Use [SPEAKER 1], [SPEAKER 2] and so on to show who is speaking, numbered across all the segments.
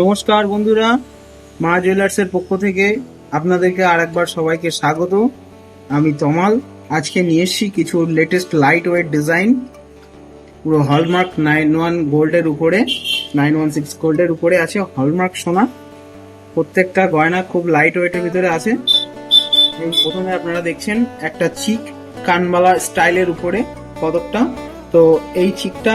[SPEAKER 1] নমস্কার বন্ধুরা, মা জুয়েলার্সের পক্ষ থেকে আপনাদেরকে আর একবার সবাইকে স্বাগত। আমি তমাল। আজকে নিয়ে এসেছি কিছু লেটেস্ট লাইট ওয়েট ডিজাইন পুরো হলমার্ক নাইন ওয়ান গোল্ডের উপরে নাইন ওয়ান সিক্স গোল্ডের উপরে আছে হলমার্ক সোনা। প্রত্যেকটা গয়না খুব লাইট ওয়েটের ভিতরে আছে। এই প্রথমে আপনারা দেখছেন একটা চিক কানবালা স্টাইলের উপরে পদকটা। তো এই চিকটা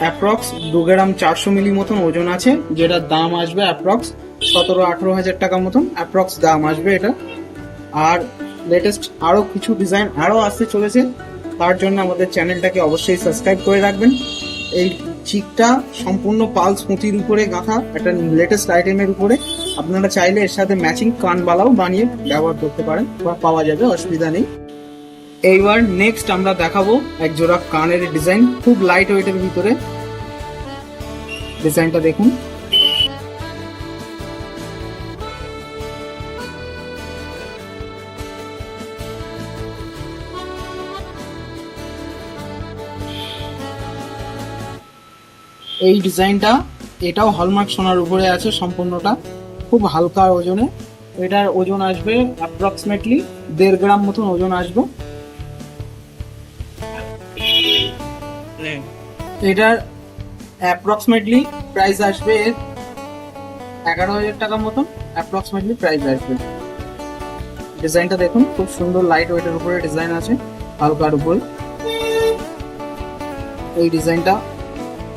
[SPEAKER 1] অ্যাপ্রক্স দু গ্রাম চারশো মিলি মতন ওজন আছে যেটার দাম আসবে অ্যাপ্রক্স সতেরো আঠেরো হাজার টাকা মতন। অ্যাপ্রক্স দাম আসবে এটা। আর লেটেস্ট আরও কিছু ডিজাইন আরও আসতে চলেছে, তার জন্য আমাদের চ্যানেলটাকে অবশ্যই সাবস্ক্রাইব করে রাখবেন। এই চিকটা সম্পূর্ণ পালস পুঁতির উপরে গাঁথা, একটা লেটেস্ট আইটেমের উপরে। আপনারা চাইলে এর সাথে ম্যাচিং কানবালাও বানিয়ে ব্যবহার করতে পারেন, বা পাওয়া যাবে, অসুবিধা নেই। এইবার নেক্সট আমরা দেখাবো এক জোড়া কানের ডিজাইন খুব লাইট ওয়েটের ভিতরে। ডিজাইনটা দেখুন। এই ডিজাইনটা এটাও হলমার্ক সোনার উপরে আছে সম্পূর্ণটা, খুব হালকা ওজনে। এটার ওজন আসবে অ্যাপ্রক্সিমেটলি দেড় গ্রাম মতন ওজন আসবে। এটার অ্যাপ্রক্সিমেটলি প্রাইস আসবে এগারো হাজার টাকা মতন অ্যাপ্রক্সিমেটলি প্রাইস আসবে। ডিজাইনটা দেখুন, খুব সুন্দর লাইট ওয়েটের উপরে ডিজাইন আছে, হালকার উপরে। এই ডিজাইনটা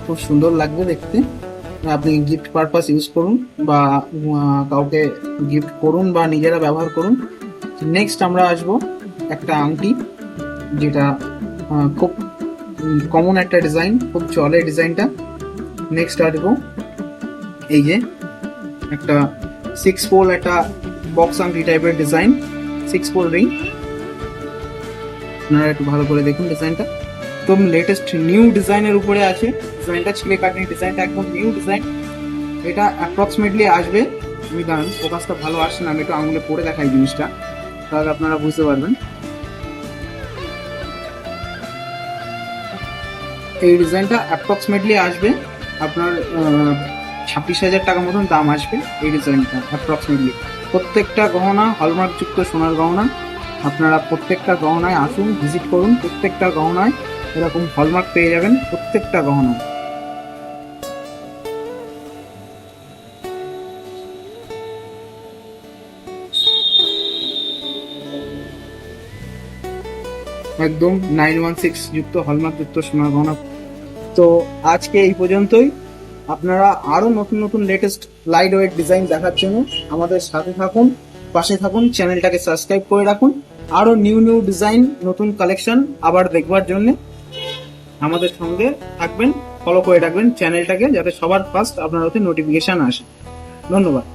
[SPEAKER 1] খুব সুন্দর লাগবে দেখতে। আপনি গিফট পারপাস ইউজ করুন বা কাউকে গিফট করুন বা নিজেরা ব্যবহার করুন। নেক্সট আমরা আসব একটা আংটি, যেটা খুব কমন একটা ডিজাইন খুব চলে ডিজাইনটা নেক্সট আসব এই যে, একটা সিক্স পোল একটা বক্স আংটি টাইপের ডিজাইন সিক্স পোল রিং আপনারা একটু ভালো করে দেখুন ডিজাইনটা একদম লেটেস্ট নিউ ডিজাইনের উপরে আছে। ডিজাইনটা ছিলে কাটিং ডিজাইনটা একদম নিউ ডিজাইন এটা অ্যাপ্রক্সিমেটলি আসবে। আমি দাঁড়ান ফোকাসটা ভালো আসছে না, আমি একটু আঙুলে পরে দেখাই জিনিসটা। তাহলে আপনারা বুঝতে পারবেন। এই ডিজাইনটা অ্যাপ্রক্সিমেটলি আসবে আপনার ছাব্বিশ হাজার টাকা মতন দাম আসবে এই ডিজাইনটা অ্যাপ্রক্সিমেটলি প্রত্যেকটা গহনা হলমার্কযুক্ত সোনার গহনা, আপনারা প্রত্যেকটা গহনায় আসুন ভিজিট করুন, প্রত্যেকটা গহনায় এরকম হলমার্ক পেয়ে যাবেন প্রত্যেকটা গহনায়। একদম নাইন ওয়ান সিক্স যুক্ত হলমার্ক যুক্ত সোনার গহনা তো আজকে এই পর্যন্তই। আপনারা আরও নতুন নতুন লেটেস্ট লাইট ওয়েট ডিজাইন দেখার জন্য আমাদের সাথে থাকুন, পাশে থাকুন চ্যানেলটাকে সাবস্ক্রাইব করে রাখুন। আরও নিউ নিউ ডিজাইন নতুন কালেকশন আবার দেখবার জন্য আমাদের সঙ্গে থাকবেন ফলো করে রাখবেন চ্যানেলটাকে যাতে সবার ফার্স্ট আপনার হাতে নোটিফিকেশান আসে। ধন্যবাদ।